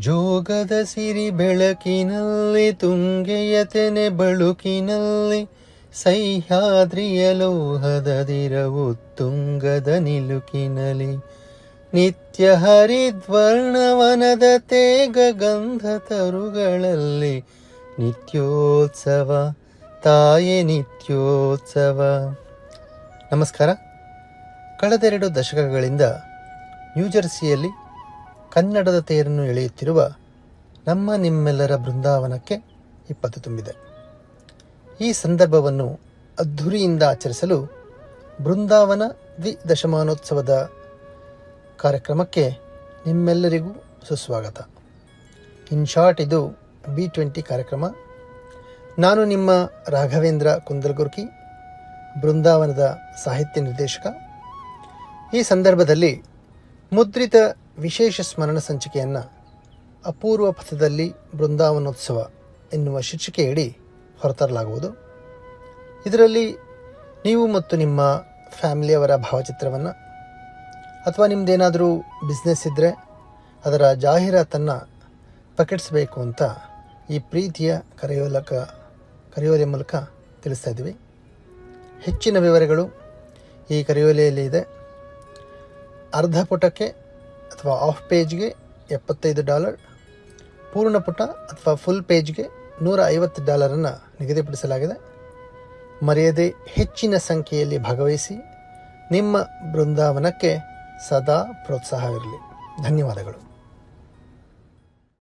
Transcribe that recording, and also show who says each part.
Speaker 1: ಜೋಗದ ಸಿರಿ ಬೆಳಕಿನಲ್ಲಿ, ತುಂಗೆಯ ತೆನೆ ಬಳುಕಿನಲ್ಲಿ, ಸಹ್ಯಾದ್ರಿಯ ಲೋಹದ ದಿರವು ತುಂಗದ ನಿಲುಕಿನಲಿ ನಿತ್ಯ ಹರಿದ್ವರ್ಣವನದ ತೇಗ ಗಂಧ ತರುಗಳಲ್ಲಿ ನಿತ್ಯೋತ್ಸವ, ತಾಯೆ ನಿತ್ಯೋತ್ಸವ. ನಮಸ್ಕಾರ. ಕಳೆದೆರಡು ದಶಕಗಳಿಂದ ನ್ಯೂಜೆರ್ಸಿಯಲ್ಲಿ ಕನ್ನಡದ ತೇರನ್ನು ಎಳೆಯುತ್ತಿರುವ ನಮ್ಮ ನಿಮ್ಮೆಲ್ಲರ ಬೃಂದಾವನಕ್ಕೆ ಇಪ್ಪತ್ತು ತುಂಬಿದೆ. ಈ ಸಂದರ್ಭವನ್ನು ಅದ್ಧೂರಿಯಿಂದ ಆಚರಿಸಲು ಬೃಂದಾವನ ದ್ವಿ ದಶಮಾನೋತ್ಸವದ ಕಾರ್ಯಕ್ರಮಕ್ಕೆ ನಿಮ್ಮೆಲ್ಲರಿಗೂ ಸುಸ್ವಾಗತ. ಇನ್ ಶಾರ್ಟ್ ಇದು ಬಿ ಟ್ವೆಂಟಿ ಕಾರ್ಯಕ್ರಮ. ನಾನು ನಿಮ್ಮ ರಾಘವೇಂದ್ರ ಕುಂದಲ್ಗುರ್ಕಿ, ಬೃಂದಾವನದ ಸಾಹಿತ್ಯ ನಿರ್ದೇಶಕ. ಈ ಸಂದರ್ಭದಲ್ಲಿ ಮುದ್ರಿತ ವಿಶೇಷ ಸ್ಮರಣ ಸಂಚಿಕೆಯನ್ನು ಅಪೂರ್ವ ಪಥದಲ್ಲಿ ಬೃಂದಾವನೋತ್ಸವ ಎನ್ನುವ ಶೀರ್ಷಿಕೆಯಡಿ ಹೊರತರಲಾಗುವುದು. ಇದರಲ್ಲಿ ನೀವು ಮತ್ತು ನಿಮ್ಮ ಫ್ಯಾಮಿಲಿಯವರ ಭಾವಚಿತ್ರವನ್ನು ಅಥವಾ ನಿಮ್ಮದೇನಾದರೂ ಬಿಸ್ನೆಸ್ ಇದ್ದರೆ ಅದರ ಜಾಹೀರಾತನ್ನು ಪ್ರಕಟಿಸಬೇಕು ಅಂತ ಈ ಪ್ರೀತಿಯ ಕರೆಯೋಲಕ ಕರೆಯೋಲೆ ಮೂಲಕ ತಿಳಿಸ್ತಾ ಇದ್ದೀವಿ. ಹೆಚ್ಚಿನ ವಿವರಗಳು ಈ ಕರೆಯೋಲೆಯಲ್ಲಿ ಇದೆ. ಅರ್ಧ ಪುಟಕ್ಕೆ ಅಥವಾ ಆಫ್ ಪೇಜ್ಗೆ ಎಪ್ಪತ್ತೈದು ಡಾಲರ್ ಪೂರ್ಣ ಪುಟ ಅಥವಾ ಫುಲ್ ಪೇಜ್ಗೆ ನೂರ ಐವತ್ತು ಡಾಲರನ್ನು ನಿಗದಿಪಡಿಸಲಾಗಿದೆ. ಮರೆಯದೆ ಹೆಚ್ಚಿನ ಸಂಖ್ಯೆಯಲ್ಲಿ ಭಾಗವಹಿಸಿ ನಿಮ್ಮ ಬೃಂದಾವನಕ್ಕೆ ಸದಾ ಪ್ರೋತ್ಸಾಹವಿರಲಿ. ಧನ್ಯವಾದಗಳು.